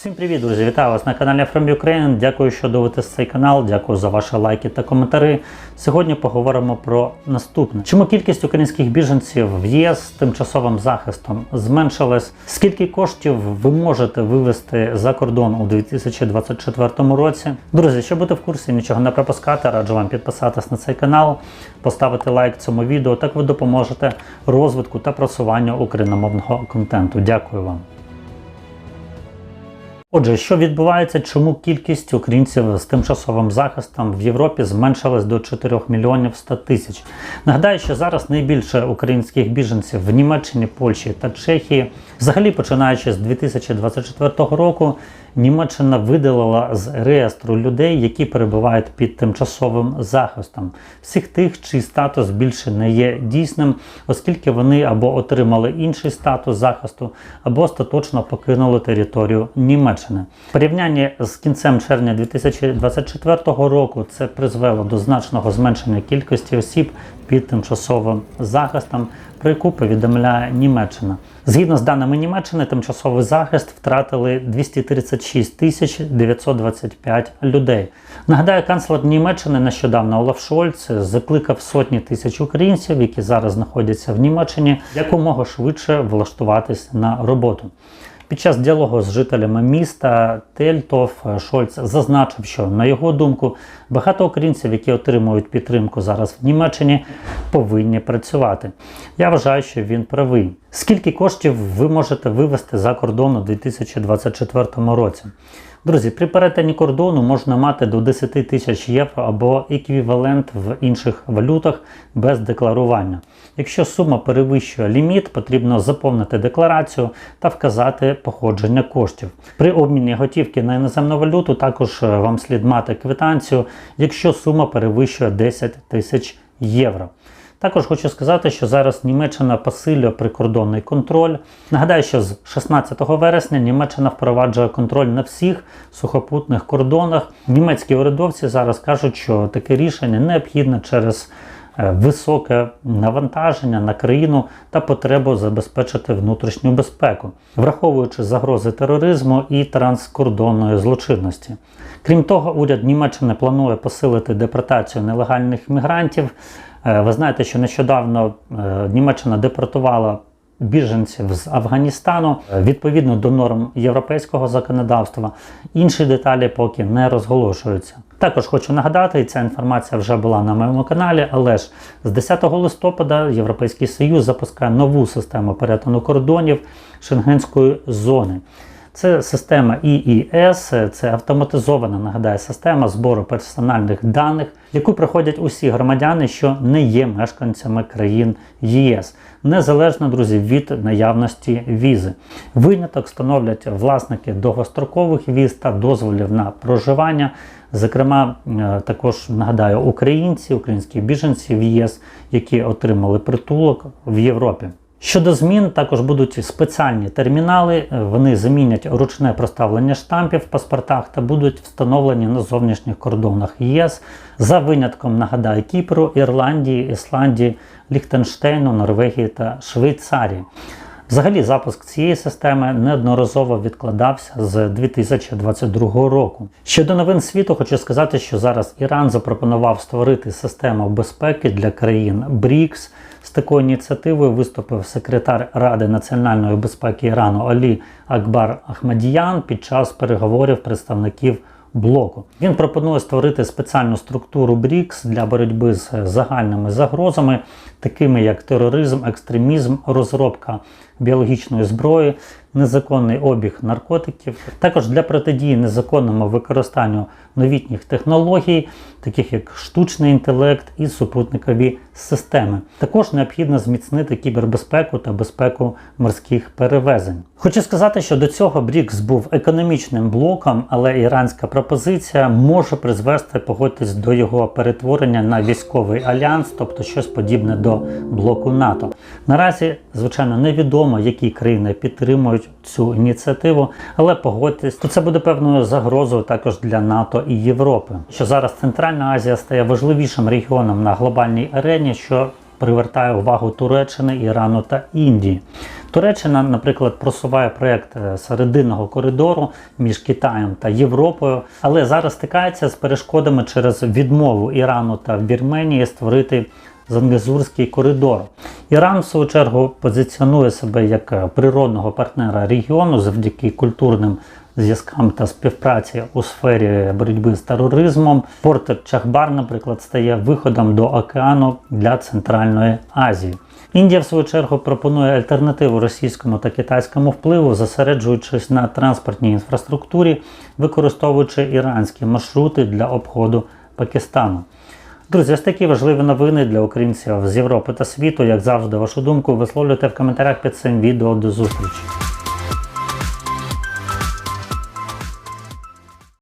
Всім привіт, друзі! Вітаю вас на каналі From Ukraine. Дякую, що дивитесь цей канал. Дякую за ваші лайки та коментарі. Сьогодні поговоримо про наступне: чому кількість українських біженців в ЄС з тимчасовим захистом зменшилась? Скільки коштів ви можете вивезти за кордон у 2024 році? Друзі, щоб бути в курсі, нічого не пропускати, раджу вам підписатись на цей канал, поставити лайк цьому відео. Так ви допоможете розвитку та просуванню україномовного контенту. Дякую вам. Отже, що відбувається, чому кількість українців з тимчасовим захистом в Європі зменшилась до 4 мільйонів 100 тисяч? Нагадаю, що зараз найбільше українських біженців в Німеччині, Польщі та Чехії. Взагалі, починаючи з 2024 року, Німеччина видалила з реєстру людей, які перебувають під тимчасовим захистом, всіх тих, чий статус більше не є дійсним, оскільки вони або отримали інший статус захисту, або остаточно покинули територію Німеччини. В порівнянні з кінцем червня 2024 року це призвело до значного зменшення кількості осіб під тимчасовим захистом, про яку повідомляє Німеччина. Згідно з даними Німеччини, тимчасовий захист втратили 236 тисяч 925 людей. Нагадаю, канцлер Німеччини нещодавно Олаф Шольц закликав сотні тисяч українців, які зараз знаходяться в Німеччині, якомога швидше влаштуватись на роботу. Під час діалогу з жителями міста Тельтов Шольц зазначив, що на його думку багато українців, які отримують підтримку зараз в Німеччині, повинні працювати. Я вважаю, що він правий. Скільки коштів ви можете вивезти за кордон у 2024 році? Друзі, при перетині кордону можна мати до 10 тисяч євро або еквівалент в інших валютах без декларування. Якщо сума перевищує ліміт, потрібно заповнити декларацію та вказати походження коштів. При обміні готівки на іноземну валюту також вам слід мати квитанцію, якщо сума перевищує 10 тисяч євро. Також хочу сказати, що зараз Німеччина посилює прикордонний контроль. Нагадаю, що з 16 вересня Німеччина впроваджує контроль на всіх сухопутних кордонах. Німецькі урядовці зараз кажуть, що таке рішення необхідне через е, високе навантаження на країну та потребу забезпечити внутрішню безпеку, враховуючи загрози тероризму і транскордонної злочинності. Крім того, уряд Німеччини планує посилити депортацію нелегальних мігрантів. Е, Ви знаєте, що нещодавно е, Німеччина депортувала біженців з Афганістану е, відповідно до норм європейського законодавства. Інші деталі поки не розголошуються. Також хочу нагадати, і ця інформація вже була на моєму каналі, але ж з 10 листопада Європейський Союз запускає нову систему перетину кордонів Шенгенської зони. Це система EES, це автоматизована нагадаю, система збору персональних даних, яку проходять усі громадяни, що не є мешканцями країн ЄС, незалежно друзі від наявності візи. Виняток становлять власники довгострокових віз та дозволів на проживання. Зокрема, е, також нагадаю, українці, українські біженці в ЄС, які отримали притулок в Європі. Щодо змін, також будуть спеціальні термінали. Вони замінять ручне проставлення штампів в паспортах та будуть встановлені на зовнішніх кордонах ЄС за винятком нагадаю Кіпру, Ірландії, Ісландії, Ліхтенштейну, Норвегії та Швейцарії. Взагалі, запуск цієї системи неодноразово відкладався з 2022 року. Щодо новин світу, хочу сказати, що зараз Іран запропонував створити систему безпеки для країн БРІКС. З такою ініціативою виступив секретар Ради національної безпеки Ірану Алі Акбар Ахмадіян під час переговорів представників блоку. Він пропонує створити спеціальну структуру БРІКС для боротьби з загальними загрозами, такими як тероризм, екстремізм, розробка біологічної зброї, незаконний обіг наркотиків, також для протидії незаконному використанню новітніх технологій, таких як штучний інтелект і супутникові системи. Також необхідно зміцнити кібербезпеку та безпеку морських перевезень. Хочу сказати, що до цього БРІКС був економічним блоком, але іранська пропозиція може призвести, погодьтесь, до його перетворення на військовий альянс, тобто щось подібне до блоку НАТО. Наразі, звичайно, невідомо, які країни підтримують цю ініціативу, але погодьтесь, то це буде певною загрозою також для НАТО і Європи. Що зараз Центральна Азія стає важливішим регіоном на глобальній арені, що привертає увагу Туреччини, Ірану та Індії. Туреччина, наприклад, просуває проєкт е, серединного коридору між Китаєм та Європою, але зараз стикається з перешкодами через відмову Ірану та Вірменії створити Зангезурський коридор. Іран, в свою чергу, позиціонує себе як е, природного партнера регіону завдяки культурним зв'язкам та співпраці у сфері боротьби з тероризмом. Порт Чахбар, наприклад, стає виходом до океану для Центральної Азії. Індія, в свою чергу, пропонує альтернативу російському та китайському впливу, зосереджуючись на транспортній інфраструктурі, використовуючи іранські маршрути для обходу Пакистану. Друзі, ось такі важливі новини для українців з Європи та світу. Як завжди, вашу думку висловлюйте в коментарях під цим відео. До зустрічі.